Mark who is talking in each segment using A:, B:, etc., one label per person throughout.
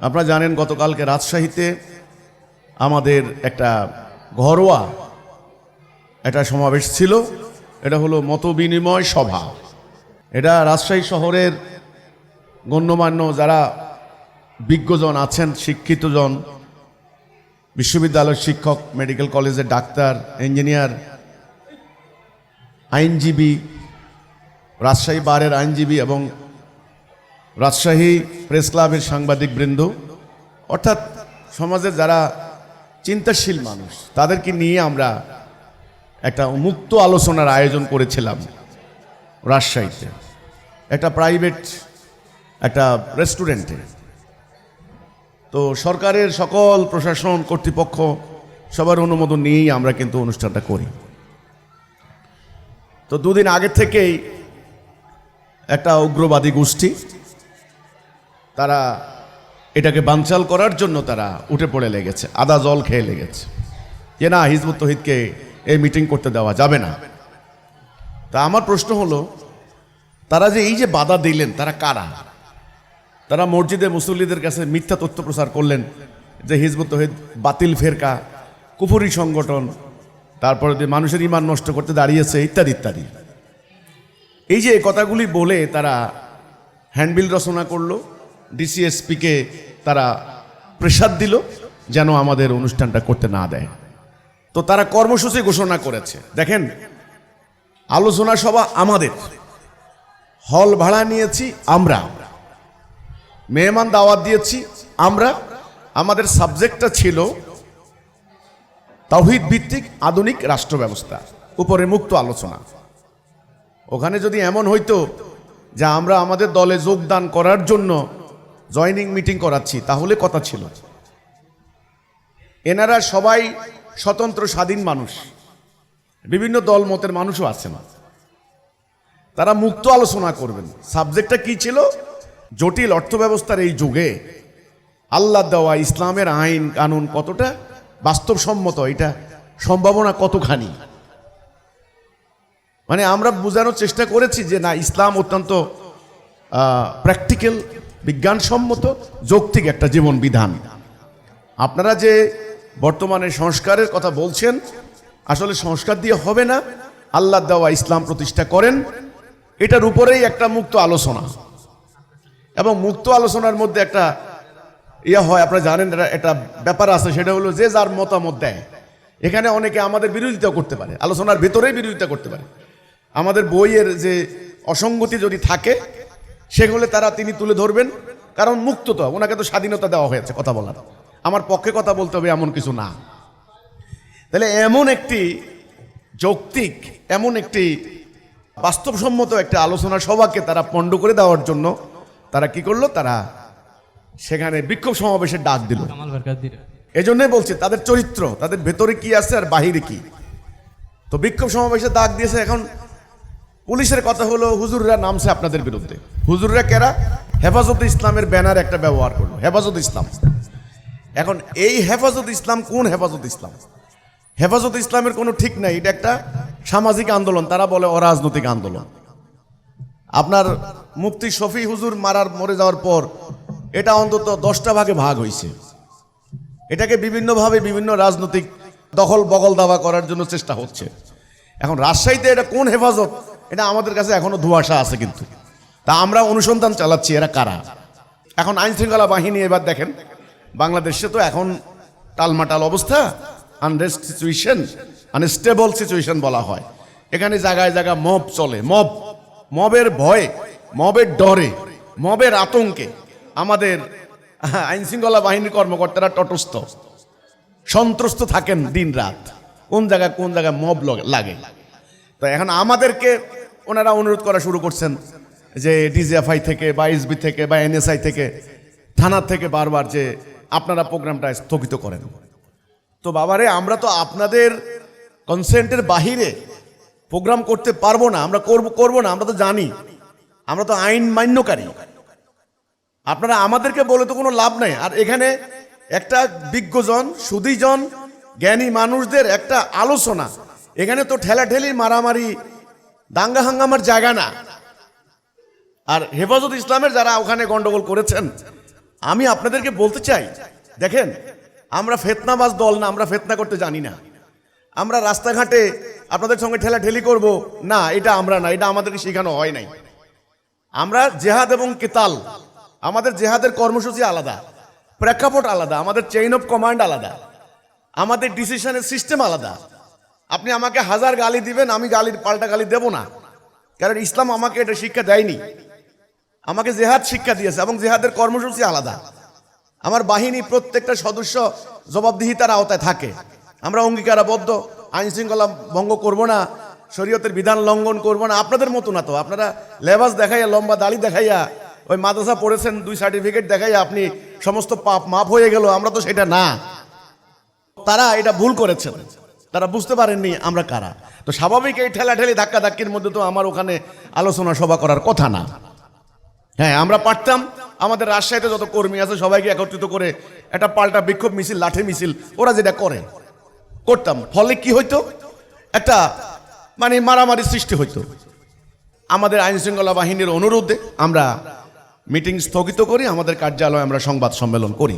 A: আপনারা জানেন, গতকালকে রাজশাহীতে আমাদের একটা ঘরোয়া একটা সমাবেশ ছিল। এটা হলো মতবিনিময় সভা। এটা রাজশাহী শহরের গণ্যমান্য যারা বিজ্ঞজন আছেন, শিক্ষিতজন, বিশ্ববিদ্যালয়ের শিক্ষক, মেডিকেল কলেজের ডাক্তার, ইঞ্জিনিয়ার, আইনজীবী, রাজশাহী বারের আইনজীবী এবং রাজশাহী প্রেস ক্লাবের সাংবাদিক বৃন্দ, অর্থাৎ সমাজের যারা চিন্তাশীল মানুষ, তাদেরকে নিয়ে আমরা একটা মুক্ত আলোচনার আয়োজন করেছিলাম রাজশাহীতে। একটা প্রাইভেট, একটা রেস্টুরেন্টে। তো সরকারের সকল প্রশাসন কর্তৃপক্ষ সবার অনুমোদন নিয়েই আমরা কিন্তু অনুষ্ঠানটা করি। তো দুদিন আগে থেকেই একটা উগ্রবাদী গোষ্ঠী তারা এটাকে বানচাল করার জন্য তারা উঠে পড়ে লেগেছে আদা জল খেয়ে লেগেছে। যে না, হিজবুত তহিদকে এই মিটিং করতে দেওয়া যাবে না। তা আমার প্রশ্ন হলো, তারা যে এই যে বাধা দিলেন, তারা কারা? তারা মসজিদে মুসল্লিদের কাছে মিথ্যা তথ্য প্রচার করলেন যে হিজবুত তহিদ বাতিল ফেরকা, কুফুরি সংগঠন, তারপরে যে মানুষের ইমান নষ্ট করতে দাঁড়িয়েছে, ইত্যাদি ইত্যাদি। এই যে কথাগুলি বলে তারা হ্যান্ডবিল রচনা করল ডিসিএসপিকে তারা প্রেসার দিল যেন আমাদের অনুষ্ঠানটা করতে না দেয়। তো তারা কর্মসূচি ঘোষণা করেছে। দেখেন, আলোচনা সভা আমাদের। হল ভাড়া নিয়েছি আমরা। মেহমান দাওয়াত দিয়েছি আমরা। আমাদের সাবজেক্টটা ছিল তাওহিদ ভিত্তিক আধুনিক রাষ্ট্র ব্যবস্থা, উপরে মুক্ত আলোচনা। ওখানে যদি এমন হইতো যে আমরা আমাদের দলে যোগদান করার জন্য জয়নিং মিটিং করাচ্ছি, তাহলে কথা ছিল। এনারা সবাই স্বতন্ত্র, স্বাধীন মানুষ। বিভিন্ন দল মতের মানুষও আছেন তারা মুক্ত আলোচনা করবেন। সাবজেক্টটা কি ছিল? জটিল অর্থব্যবস্থার এই যুগে আল্লাহ দেওয়া ইসলামের আইন, কানুন কতটা বাস্তবসম্মত, এটা সম্ভাবনা কতখানি? মানে আমরা বোঝানোর চেষ্টা করেছি যে না, ইসলাম অত্যন্ত প্র্যাকটিক্যাল বিজ্ঞানসম্মত যৌক্তিক একটা জীবন বিধান। আপনারা যে বর্তমানে সংস্কারের কথা বলছেন, আসলে সংস্কার দিয়ে হবে না, আল্লাহ দেওয়া ইসলাম প্রতিষ্ঠা করেন, এটার উপরেই একটা মুক্ত আলোচনা। এবং মুক্ত আলোচনার মধ্যে একটা ইয়ে হয়, আপনারা জানেন একটা ব্যাপার আছে, সেটা হলো যে যার মতামত দেয়। এখানে অনেকে আমাদের বিরোধিতা করতে পারে, আলোচনার ভেতরেই বিরোধিতা করতে পারে। আমাদের বইয়ের যে অসঙ্গতি যদি থাকে সেগুলো তারা তিনি তুলে ধরবেন কারণ মুক্ত তো। ওনাকে তো স্বাধীনতা দেওয়া হয়েছে কথা বলার। আমার পক্ষে কথা বলতে হবে এমন কিছু না। তাহলে এমন একটি যৌক্তিক এমন একটি বাস্তবসম্মত একটা আলোচনা সভাকে তারা পণ্ড করে দেওয়ার জন্য তারা কি করল? তারা সেখানে বিক্ষোভ সমাবেশের ডাক দিল। এজন্যই বলছে তাদের চরিত্র তাদের ভেতরে কি আছে আর বাহিরে কি? তো বিক্ষোভ সমাবেশে ডাক দিয়েছে এখন পুলিশের কথা হলো, হুজুররা নামছে আপনাদের বিরুদ্ধে। হুজুররা কেরা? হেফাজত ইসলামের ব্যানার একটা ব্যবহার করল, হেফাজত ইসলাম। এখন এই হেফাজত ইসলাম কোন হেফাজত ইসলাম? হেফাজত ইসলামের কোনো ঠিক নাই, এটা একটা সামাজিক আন্দোলন, তারা বলে অরাজনৈতিক আন্দোলন। আপনার মুফতি শফি হুজুর মারার, মরে যাওয়ার পর এটা অন্তত দশটা ভাগে ভাগ হয়েছে এটাকে বিভিন্নভাবে বিভিন্ন রাজনৈতিক দখল বগল দাবা করার জন্য চেষ্টা হচ্ছে। এখন রাজশাহীতে এটা কোন হেফাজত? এটা আমাদের কাছে এখনও ধোঁয়াশা আছে কিন্তু। তা আমরা অনুসন্ধান চালাচ্ছি, এরা কারা? এখন আইন শৃঙ্খলা বাহিনী এবার দেখেন, বাংলাদেশে তো এখন টালমাটাল অবস্থা আনরেস্ট সিচুয়েশন আনস্টেবল সিচুয়েশন বলা হয়। এখানে জায়গায় জায়গায় মব চলে, মব, মবের ভয়ে, মবের ডরে, মবের আতঙ্কে আমাদের আইন শৃঙ্খলা বাহিনীর কর্মকর্তারা তটস্থ। সন্ত্রস্ত থাকেন দিন রাত কোন জায়গায় কোন জায়গায় মব লাগে। তো এখন আমাদেরকে ওনারা অনুরোধ করা শুরু করছেন যে ডিজিএফআই থেকে বা এসবি থেকে বা এনএসআই থেকে, থানার থেকে বারবার যে আপনারা প্রোগ্রামটা স্থগিত করেন। তো বাবারে, আমরা তো আপনাদের কনসেন্টের বাহিরে প্রোগ্রাম করতে পারব না, আমরা করব করব না, আমরা তো জানি। আমরা তো আইন মান্যকারী। আপনারা আমাদেরকে বলে তো কোনো লাভ নাই। আর এখানে একটা বিজ্ঞজন সুদীজন জ্ঞানী মানুষদের একটা আলোচনা। এখানে তো ঠেলাঠেলি, মারামারি দাঙ্গা হাঙ্গামার জায়গা না। আর হেফাজত ইসলামের যারা ওখানে গন্ডগোল করেছেন, আমি আপনাদেরকে বলতে চাই, দেখেন, আমরা ফেতনাবাজ দল না, আমরা ফেতনা করতে জানি না। আমরা রাস্তাঘাটে আপনাদের সঙ্গে ঠেলা ঠেলি করব, না, এটা আমরা না, এটা আমাদেরকে শেখানো হয় নাই। আমরা জেহাদ এবং কেতাল, আমাদের জেহাদের কর্মসূচি আলাদা, প্রেক্ষাপট আলাদা, আমাদের চেইন অফ কমান্ড আলাদা, আমাদের ডিসিশনের সিস্টেম আলাদা। আপনি আমাকে হাজার গালি দিবেন, আমি গালির পাল্টা গালি দেব না। কারণ ইসলাম আমাকে এটা শিক্ষা দেয়নি। আমাকে জেহাদ শিক্ষা দিয়েছে এবং জেহাদের কর্মসূচি আলাদা। আমার বাহিনী প্রত্যেকটা সদস্য জবাবদিহিতার আওতায় থাকে। আমরা অঙ্গীকারাবদ্ধ আইন শৃঙ্খলা ভঙ্গ করব না, শরীয়তের বিধান লঙ্ঘন করব না। আপনাদের মতো না তো। আপনারা লেবাস দেখাইয়া, লম্বা দাড়ি দেখাইয়া, ওই মাদ্রাসা পড়েছেন, দুই সার্টিফিকেট দেখাইয়া আপনি সমস্ত পাপ মাপ হয়ে গেল, আমরা তো সেটা না। তারা এটা ভুল করেছেন। তারা বুঝতে পারেননি আমরা কারা। তো স্বাভাবিক এই ঠেলাঠেলি ধাক্কা ধাক্কির মধ্যে তো আমার ওখানে আলোচনা সভা করার কথা না। হ্যাঁ আমরা পারতাম। আমাদের রাজশাহীতে যত কর্মী আছে সবাইকে একত্রিত করে একটা পাল্টা বিক্ষোভ মিছিল, লাঠি মিছিল, ওরা যেটা করে, করতাম। ফলে কি হইতো? একটা মানে মারামারি সৃষ্টি হইতো। আমাদের আইন শৃঙ্খলা বাহিনীর অনুরোধে আমরা মিটিং স্থগিত করি, আমাদের কার্যালয়ে আমরা সংবাদ সম্মেলন করি।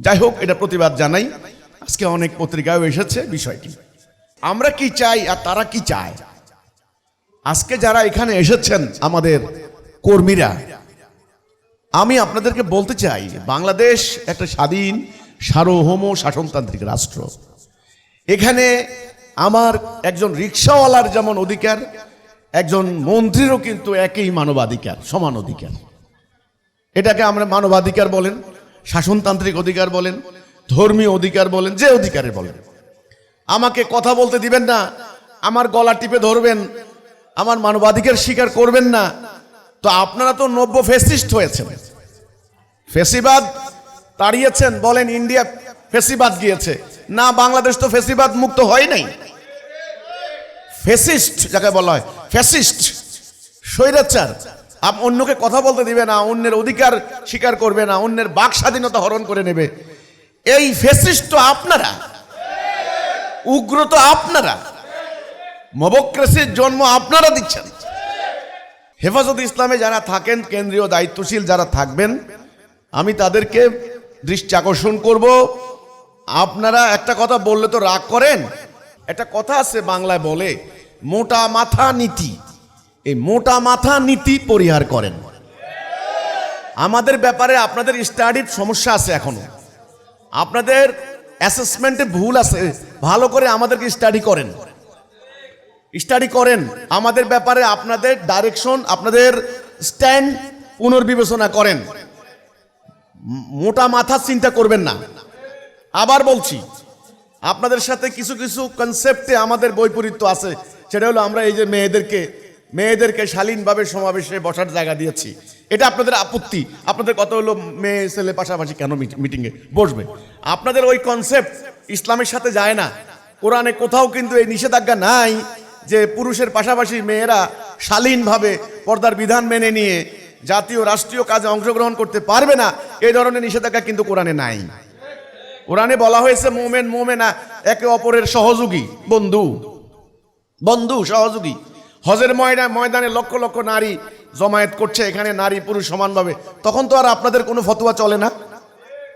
A: যাই হোক, এটা প্রতিবাদ জানাই। আজকে অনেক পত্রিকায় এসেছে বিষয়টি। আমরা কি চাই আর তারা কি চায়? আজকে যারা এখানে এসেছেন আমাদের কর্মীরা, আমি আপনাদেরকে বলতে চাই, বাংলাদেশ একটা স্বাধীন, সার্বভৌম শাসনতান্ত্রিক রাষ্ট্র। এখানে আমার একজন রিক্সাওয়ালার যেমন অধিকার, একজন মন্ত্রীরও কিন্তু একই মানবাধিকার, সমান অধিকার। এটাকে আমরা মানবাধিকার বলেন, শাসনতান্ত্রিক অধিকার বলেন ধর্মীয় অধিকার বলেন, যে অধিকারে বলেন। আমাকে কথা বলতে দিবেন না, আমার গলা টিপে ধরবেন, আমার মানবাধিকার স্বীকার করবেন না, তো আপনারা তো নব্য ফেসিস্ট হয়েছেন। ফেসিবাদ তাড়িয়েছেন, বলেন ইন্ডিয়া ফেসিবাদ গিয়েছে। না, বাংলাদেশ তো ফেসিবাদ মুক্ত হয় নাই। ফেসিস্ট, যাকে বলা হয় ফ্যাসিস্ট স্বৈরাচার। অন্যকে কথা বলতে দিবে না, অন্যের অধিকার স্বীকার করবে না, অন্যের বাক স্বাধীনতা হরণ করে নেবে। এই ফেসিস্ট আপনারা উগ্র তো আপনারা, মবক্রেসির জন্ম আপনারা দিচ্ছেন। হেফাজত ইসলামে যারা থাকেন, কেন্দ্রীয় দায়িত্বশীল যারা থাকবেন, আমি তাদেরকে দৃষ্টি আকর্ষণ করব। আপনারা একটা কথা বললে তো রাগ করেন। একটা কথা আছে বাংলায় বলে, মোটা মাথা নীতি। এই মোটা মাথা নীতি পরিহার করেন। আমাদের ব্যাপারে আপনাদের স্টাডির সমস্যা আছে এখনও। আপনাদের অ্যাসেসমেন্টে ভুল আছে। ভালো করে আমাদেরকে স্টাডি করেন। স্টাডি করেন। আমাদের ব্যাপারে আপনাদের ডাইরেকশন আপনাদের স্ট্যান্ড পুনর্বিবেচনা করেন। মোটা মাথা চিন্তা করবেন না। আবার বলছি, আপনাদের সাথে কিছু কিছু কনসেপ্টে আমাদের বৈপরীত্য আছে। সেটা হলো আমরা এই যে মেয়েদেরকে মেয়েদেরকে শালীনভাবে সমাবেশে বসার জায়গা দিয়েছি। এটা আপনাদের আপত্তি। আপনাদের কত হলো মেয়ে ছেলে পাশাপাশি কেন মিটিংয়ে বসবে? আপনাদের ওই কনসেপ্ট ইসলামের সাথে যায় না। কোরআনে কোথাও কিন্তু এই নিষেধাজ্ঞা নাই যে পুরুষের পাশাপাশি মেয়েরা শালীনভাবে পর্দার বিধান মেনে নিয়ে জাতীয় রাষ্ট্রীয় কাজে অংশগ্রহণ করতে পারবে না এই ধরনের নিষেধাজ্ঞা কিন্তু কোরআনে নাই। কোরআনে বলা হয়েছে, মোমেন, মোমেনা, একে অপরের সহযোগী, বন্ধু। বন্ধু, সহযোগী। হজের ময়দানে ময়দানে লক্ষ লক্ষ নারী জমায়েত করছে, এখানে নারী পুরুষ সমানভাবে তখন তো আর আপনাদের কোনো ফতুয়া চলে না?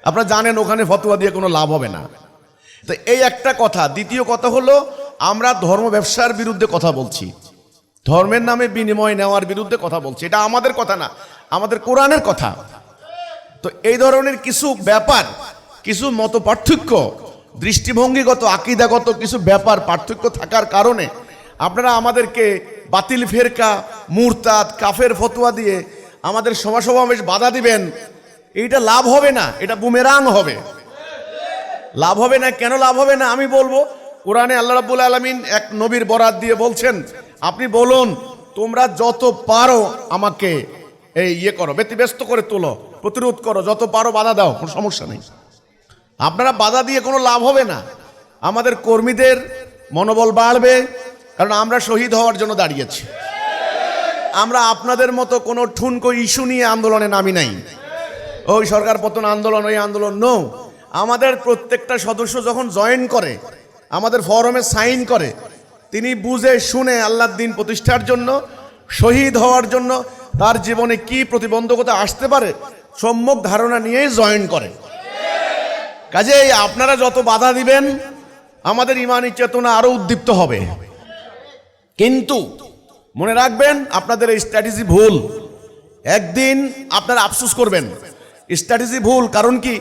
A: আপনারা জানেন ওখানে ফতুয়া দিয়ে কোনো লাভ হবে না। তো এই একটা কথা। দ্বিতীয় কথা হলো, আমরা ধর্ম ব্যবসার বিরুদ্ধে কথা বলছি। ধর্মের নামে বিনিময় নেওয়ার বিরুদ্ধে কথা বলছি। এটা আমাদের কথা না, আমাদের কোরআনের কথা। তো এই ধরনের কিছু ব্যাপার, কিছু মত পার্থক্য দৃষ্টিভঙ্গিগত, আকিদাগত কিছু ব্যাপার পার্থক্য থাকার কারণে আপনারা আমাদেরকে বাতিল ফেরকা, মুরতাদ, কাফের ফতোয়া দিয়ে আমাদের সভা সমাবেশ বাধা দিবেন। এইটা লাভ হবে না, এটা বুমেরাং হবে। লাভ হবে না, কেন লাভ হবে না আমি বলব, কোরআনে আল্লাহ রাব্বুল আলমিন এক নবীর বরাত দিয়ে বলছেন, আপনি বলুন, তোমরা যত পারো আমাকে এই ইয়ে করো, ব্যতিব্যস্ত করে তোলো, প্রতিরোধ করো, যত পারো বাধা দাও, কোনো সমস্যা নেই। আপনারা বাধা দিয়ে কোনো লাভ হবে না। আমাদের কর্মীদের মনোবল বাড়বে কারণ আমরা শহীদ হওয়ার জন্য দাঁড়িয়েছি। আমরা আপনাদের মতো কোনো ঠুনকো ইস্যু নিয়ে আন্দোলনে নামি নাই। ওই সরকার পতন আন্দোলন, ওই আন্দোলন নো আমাদের প্রত্যেকটা সদস্য যখন জয়েন করে, আমাদের ফরমে সাইন করে, তিনি বুঝে শুনে আল্লাহর দিন প্রতিষ্ঠার জন্য, শহীদ হওয়ার জন্য তার জীবনে কি প্রতিবন্ধকতা আসতে পারে, সম্যক ধারণা নিয়েই জয়েন করেন কাজেই আপনারা যত বাধা দিবেন, আমাদের ইমানি চেতনা আরও উদ্দীপ্ত হবে। কিন্তু মনে রাখবেন, আপনাদের এই স্ট্র্যাটেজি ভুল। একদিন আপনারা আফসোস করবেন। স্ট্র্যাটেজি ভুল কারণ কি?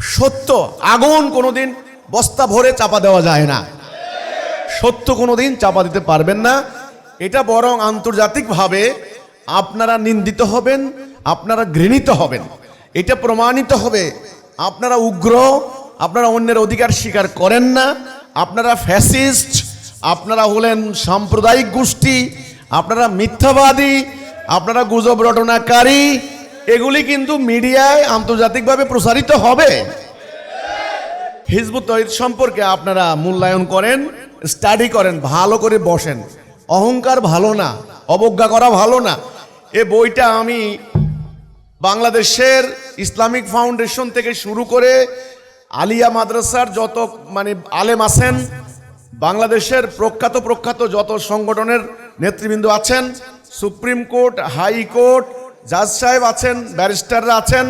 A: সত্য। আগুন কোনোদিন বস্তা ভরে চাপা দেওয়া যায় না। সত্য কোনোদিন চাপা দিতে পারবেন না। এটা বরং আন্তর্জাতিকভাবে আপনারা নিন্দিত হবেন, আপনারা ঘৃণিত হবেন। এটা প্রমাণিত হবে। আপনারা উগ্র, আপনারা অন্যের অধিকার স্বীকার করেন না। আপনারা ফ্যাসিস্ট আপনারা হলেন সাম্প্রদায়িক গোষ্ঠী, আপনারা মিথ্যাবাদী, আপনারা গুজব রটনাকারী, এগুলি কিন্তু মিডিয়ায় আন্তর্জাতিকভাবে প্রসারিত হবে। হিজবুত তহিদ সম্পর্কে আপনারা মূল্যায়ন করেন স্টাডি করেন, ভালো করে বসেন। অহংকার ভালো না, অবজ্ঞা করা ভালো না। এ বইটা আমি বাংলাদেশের ইসলামিক ফাউন্ডেশন থেকে শুরু করে আলিয়া মাদ্রাসার যত মানে আলেম আছেন বাংলাদেশের প্রখ্যাত প্রখ্যাত যত সংগঠনের নেতৃবৃন্দ আছেন, সুপ্রিম কোর্ট হাইকোর্ট জাজ সাহেব আছেন, ব্যারিস্টাররা আছেন,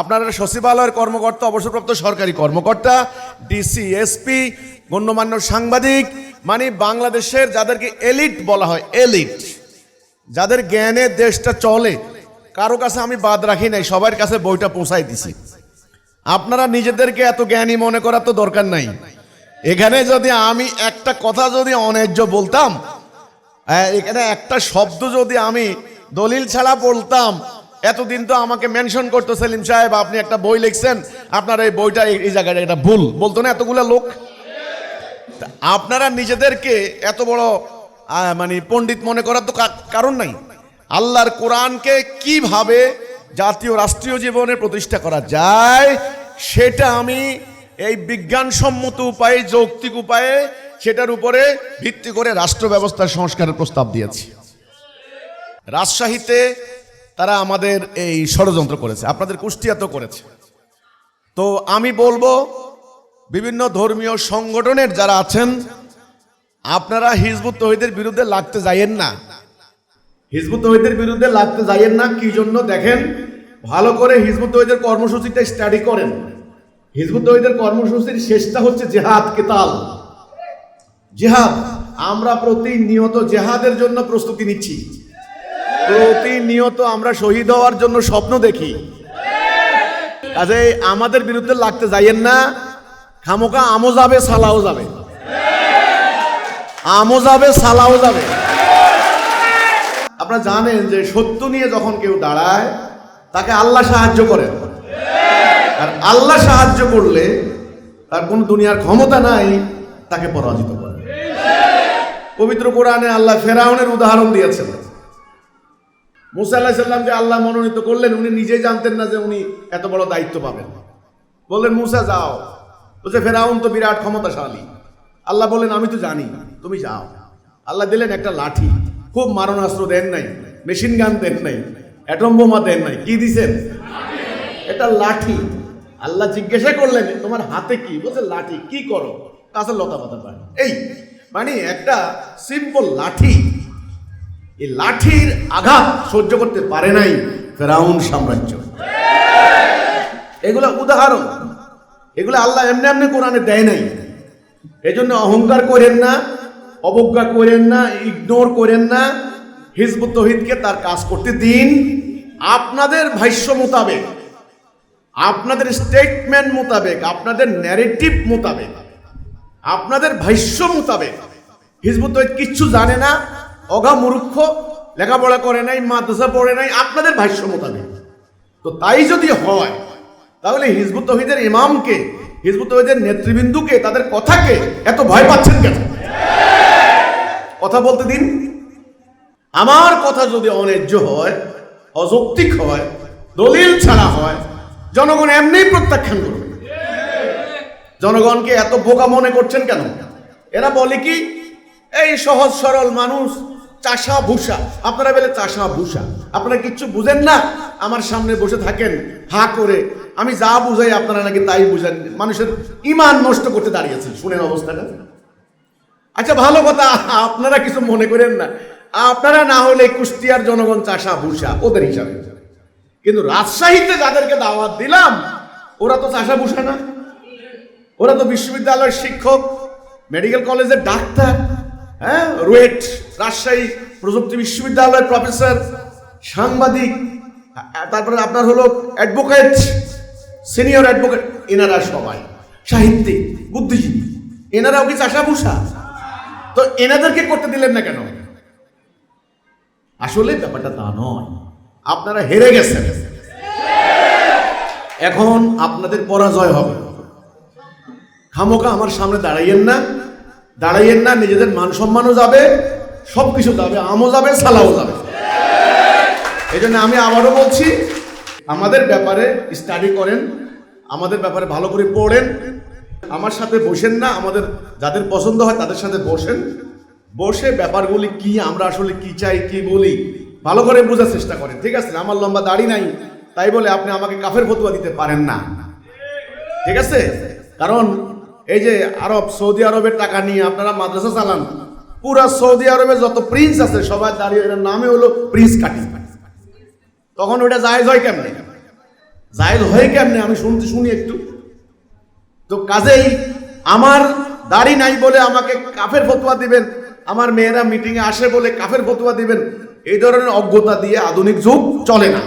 A: আপনার সচিবালয়ের কর্মকর্তা, অবসরপ্রাপ্ত সরকারি কর্মকর্তা ডিসি এসপি গণ্যমান্য সাংবাদিক মানে বাংলাদেশের যাদেরকে এলিট বলা হয়, এলিট, যাদের জ্ঞানে দেশটা চলে। কারও কাছে আমি বাদ রাখি নাই, সবার কাছে বইটা পৌঁছাই দিছি। আপনারা নিজেদেরকে এত জ্ঞানী মনে করার তো দরকার নাই। এখানে যদি আমি একটা কথা যদি অন্যায্য বলতাম আহ, এখানে একটা শব্দ যদি আমি দলিল ছাড়া বলতাম এতদিন তো আমাকে মেনশন করতো সেলিম সাহেব আপনি একটা বই লিখছেন আপনার এই বইটা এই- জায়গাটা এটা ভুল। বলতো না এতগুলো লোক? আপনারা নিজেদেরকে এত বড় মানে পণ্ডিত মনে করার তো কারণ নাই। আল্লাহর কোরআনকে কীভাবে জাতীয় রাষ্ট্রীয় জীবনে প্রতিষ্ঠা করা যায় সেটা আমি এই বিজ্ঞানসম্মত উপায়ে, যৌক্তিক উপায়ে সেটার উপরে ভিত্তি করে রাষ্ট্র ব্যবস্থার সংস্কারের প্রস্তাব দিয়েছি। রাজশাহীতে তারা আমাদের এই ষড়যন্ত্র করেছে, আপনাদের কুষ্টিয়াতেও করেছে। তো আমি বলব, বিভিন্ন ধর্মীয় সংগঠনের যারা আছেন, আপনারা হিজবুত তহিদের বিরুদ্ধে লাগতে যাইয়েন না। হিজবুত তহিদের বিরুদ্ধে লাগতে যাইয়েন না, কি জন্য? দেখেন, ভালো করে হিজবুত তহিদের কর্মসূচিটা স্টাডি করেন। হিজবুত তহিদের কর্মসূচির শেষটা হচ্ছে জেহাদ, কেতাল। জেহাদ, আমরা প্রতিনিয়ত জেহাদের জন্য প্রস্তুতি নিচ্ছি। প্রতিনিয়ত আমরা শহীদ হওয়ার জন্য স্বপ্ন দেখি। কাজে আমাদের বিরুদ্ধে লাগতে যাইয়েন না। খামোকা আমও যাবে, সালাও যাবে। আমও যাবে, সালাও যাবে। আপনারা জানেন যে সত্য নিয়ে যখন কেউ দাঁড়ায়, তাকে আল্লাহ সাহায্য করেন। আর আল্লাহ সাহায্য করলে তার কোন দুনিয়ার ক্ষমতা নাই, তাকে পরাজিত করে। পবিত্র কোরআনে আল্লাহ ফেরাউনের উদাহরণ দিয়েছেন। মুসা আল্লাহ সাল্লাম যে আল্লাহ মনোনীত করলেন, উনি নিজেই জানতেন না যে উনি এত বড় দায়িত্ব পাবেন। বললেন, মুসা, যাও। বলছে ফেরাউন তো বিরাট ক্ষমতাশালী। আল্লাহ বললেন, আমি তো জানি, তুমি যাও। আল্লাহ দিলেন একটা লাঠি। খুব মারণাস্ত্র দেন নাই, মেশিন গান দেন নাই, অ্যাটম বোমা দেন নাই। কি দিছেন? এটা লাঠি। আল্লাহ জিজ্ঞাসা করলেন, তোমার হাতে কি? বলছে, লাঠি। কি করো? কাছে লতা পাতা পায়। এই মানে একটা সিম্পল লাঠি। এই লাঠির আঘাত সহ্য করতে পারে নাই ফেরাউন সাম্রাজ্য। এগুলো উদাহরণ। এগুলো আল্লাহ এমনি এমনি কোরআনে দেয় নাই। এই জন্য অহংকার করেন না, অবজ্ঞা করেন না ইগনোর করেন না। হিজবুত তহিদকে তার কাজ করতে দিন। আপনাদের ভাষ্য মোতাবেক আপনাদের স্টেটমেন্ট মোতাবেক, আপনাদের ন্যারেটিভ মোতাবেক, আপনাদের ভাষ্য মোতাবেক, হিজবুত কিচ্ছু জানে না, অগা মূর্খ, লেখাপড়া করে নাই, মাদ্রাসা পড়ে নাই, আপনাদের ভাষ্য মোতাবেক। তো তাই যদি হয়, তাহলে হিজবুত তহিদের ইমামকে, হিজবুত তহিদের নেতৃবৃন্দুকে, তাদের কথাকে এত ভয় পাচ্ছেন কেন? কথা বলতে দিন। আমার কথা যদি অন্যায্য হয়, অযৌক্তিক হয়, দলিল ছাড়া হয় জনগণ এমনিই প্রত্যাখ্যান করবে। জনগণকে এত বোকা মনে করছেন কেন? এরা বলে কি, এই সহজ সরল মানুষ চাষা ভূষা আপনারা বলে চাষা ভূষা আপনারা কিচ্ছু বুঝেন না? আমার সামনে বসে থাকেন, হা করে। আমি যা বুঝাই আপনারা নাকি তাই বুঝেন। মানুষের ইমান নষ্ট করতে দাঁড়িয়েছেন। শুনেন অবস্থাটা। আচ্ছা ভালো কথা, আপনারা কিছু মনে করেন না। আপনারা না হলে কুষ্টিয়ার জনগণ চাষা ভূষা ওদের হিসাবে। কিন্তু রাজশাহীতে যাদেরকে দাওয়াত দিলাম, ওরা তো চাষা বুসা না। ওরা তো বিশ্ববিদ্যালয়ের শিক্ষক, মেডিকেল কলেজের ডাক্তার হ্যাঁ রুয়েট, রাজশাহী প্রযুক্তি বিশ্ববিদ্যালয়ের প্রফেসর, সাংবাদিক তারপরে আপনার হলো অ্যাডভোকেট সিনিয়র অ্যাডভোকেট এনারা সবাই সাহিত্যিক, বুদ্ধিজীবী। এনারাও কি চাষা ভূষা তো এনাদেরকে করতে দিলেন না কেন? আসলে ব্যাপারটা তা নয়। আপনারা হেরে গেছেন। এখন আপনাদের পরাজয় হবে। খামোকা আমার সামনে দাঁড়াইয়েন না। দাঁড়াইয়েন না, নিজেদের মান সম্মানও যাবে সব কিছু যাবে, আমও যাবে, সালাও যাবে। এই জন্য আমি আবারও বলছি, আমাদের ব্যাপারে স্টাডি করেন, আমাদের ব্যাপারে ভালো করে পড়েন। আমার সাথে বসেন না, আমাদের যাদের পছন্দ হয় তাদের সাথে বসেন। বসে ব্যাপারগুলি কি, আমরা আসলে কি চাই, কি বলি? ভালো করে বোঝার চেষ্টা করেন, ঠিক আছে? আমার লম্বা দাড়ি নাই, তাই বলে আপনি আমাকে কাফের ফতুয়া দিতে পারেন না। ঠিক আছে? কারণ এই যে আরব, সৌদি আরবের টাকা নিয়ে আপনারা মাদ্রাসা চালান, পুরা সৌদি আরবে যত প্রিন্স আছে সবাই দাঁড়িয়ে এটার নামে হলো প্রিন্স কাটি তখন ওটা জায়েজ হয় কেমনে? জায়েজ হয় কেমনে? আমি শুনতে শুনি একটু। তো কাজেই আমার দাড়ি নাই বলে আমাকে কাফের ফতোয়া দিবেন, আমার মেয়েরা মিটিংয়ে আসে বলে কাফের ফতোয়া দিবেন এই ধরনের অজ্ঞতা দিয়ে আধুনিক যুগ চলে না।